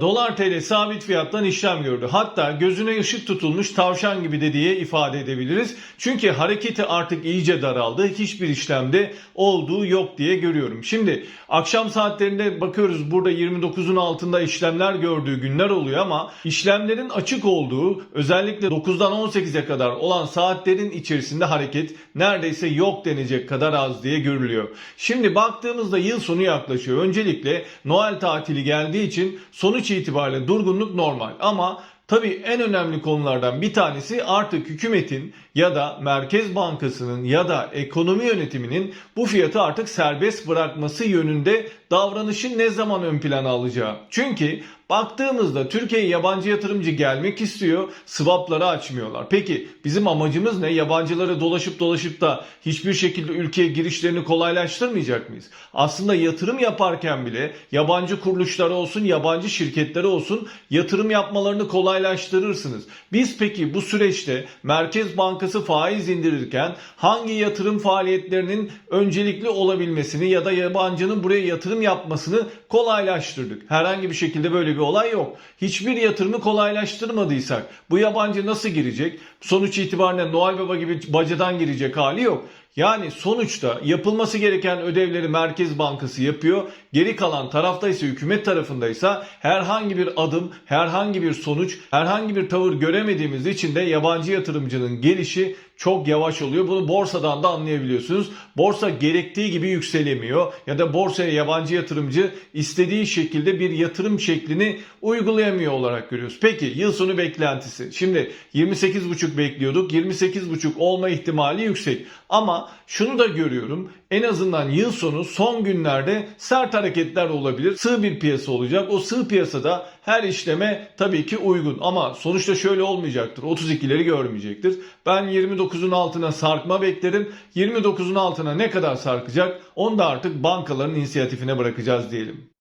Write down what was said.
Dolar TL sabit fiyattan işlem gördü. Hatta gözüne ışık tutulmuş tavşan gibi de diye ifade edebiliriz. Çünkü hareketi artık iyice daraldı. Hiçbir işlemde olduğu yok diye görüyorum. Şimdi akşam saatlerinde bakıyoruz burada 29'un altında işlemler gördüğü günler oluyor ama işlemlerin açık olduğu özellikle 9'dan 18'e kadar olan saatlerin içerisinde hareket neredeyse yok denecek kadar az diye görülüyor. Şimdi baktığımızda yıl sonu yaklaşıyor. Öncelikle Noel tatili geldiği için sonuç itibariyle durgunluk normal. Ama Tabii en önemli konulardan bir tanesi artık hükümetin ya da Merkez Bankası'nın ya da ekonomi yönetiminin bu fiyatı artık serbest bırakması yönünde davranışın ne zaman ön plana alacağı. Çünkü baktığımızda Türkiye'ye yabancı yatırımcı gelmek istiyor, swapları açmıyorlar. Peki bizim amacımız ne? Yabancıları dolaşıp dolaşıp da hiçbir şekilde ülkeye girişlerini kolaylaştırmayacak mıyız? Aslında yatırım yaparken bile yabancı kuruluşları olsun, yabancı şirketleri olsun yatırım yapmalarını kolaylaştırırsınız. Biz peki bu süreçte Merkez Bankası faiz indirirken hangi yatırım faaliyetlerinin öncelikli olabilmesini ya da yabancının buraya yatırım yapmasını kolaylaştırdık. Herhangi bir şekilde böyle bir olay yok. Hiçbir yatırımı kolaylaştırmadıysak bu yabancı nasıl girecek? Sonuç itibariyle Noel Baba gibi bacadan girecek hali yok. Yani sonuçta yapılması gereken ödevleri Merkez Bankası yapıyor. Geri kalan tarafta ise hükümet tarafındaysa herhangi bir adım, herhangi bir sonuç, herhangi bir tavır göremediğimiz için de yabancı yatırımcının gelişi çok yavaş oluyor. Bunu borsadan da anlayabiliyorsunuz. Borsa gerektiği gibi yükselemiyor ya da borsaya yabancı yatırımcı istediği şekilde bir yatırım şeklini uygulayamıyor olarak görüyoruz. Peki yıl sonu beklentisi. Şimdi 28,5 bekliyorduk. 28,5 olma ihtimali yüksek. Şunu da görüyorum. En azından yıl sonu son günlerde sert hareketler olabilir. Sığ bir piyasa olacak. O sığ piyasada her işleme tabii ki uygun. Ama sonuçta şöyle olmayacaktır. 32'leri görmeyecektir. Ben 29'un altına sarkma beklerim. 29'un altına ne kadar sarkacak onu da artık bankaların inisiyatifine bırakacağız diyelim.